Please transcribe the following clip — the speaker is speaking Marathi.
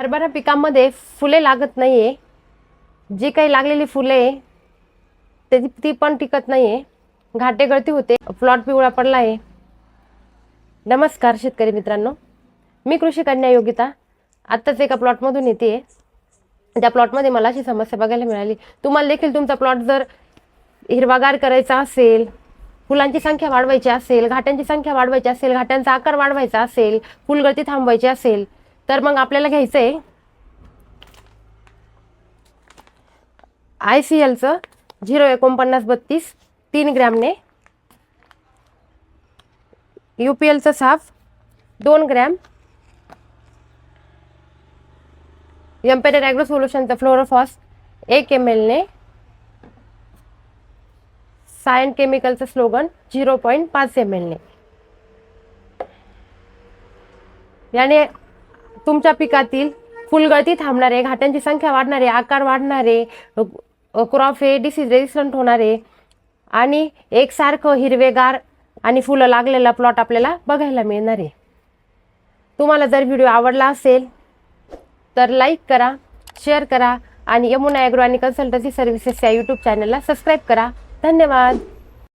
हरभरा पिकामध्ये फुले लागत नाही आहे जी काही लागलेली फुले त्याची ती पण टिकत नाहीये. घाटे गळती होते प्लॉट पिवळा पडला आहे नमस्कार शेतकरी मित्रांनो. मी कृषी कन्या योगिता. आत्ताच एका प्लॉटमधून येते आहे त्या प्लॉटमध्ये मला अशी समस्या बघायला मिळाली. तुम्हाला देखील तुमचा प्लॉट जर हिरवागार करायचा असेल फुलांची संख्या वाढवायची असेल घाट्यांची संख्या वाढवायची असेल घाट्यांचा आकार वाढवायचा असेल फुलगळती थांबवायची असेल तर मग आपल्याला घ्यायचं आहे आय सी एलचं झिरो एकोणपन्नास बत्तीस तीन ग्रॅमने. यू पी एलचं साफ दोन ग्रॅम. एम्पेरियर ॲग्रो सोल्युशनचं फ्लोरोफॉस एक एम एलने सायन केमिकलचं स्लोगन झिरो पॉईंट पाच एम एलने याने तुमच्या पिकातील फुलगळती थांबणारे घाट्यांची संख्या वाढणारे आकार वाढणारे क्रॉप हे डिसीज रेजिस्टंट होणारे आणि एकसारखं हिरवेगार आणि फुलं लागलेला प्लॉट आपल्याला बघायला मिळणार. आहे तुम्हाला जर व्हिडिओ आवडला असेल तर लाईक करा शेअर करा आणि यमुना ॲग्रो आणि कन्सल्टन्सी सर्व्हिसेस या यूट्यूब चॅनलला सबस्क्राईब करा. धन्यवाद!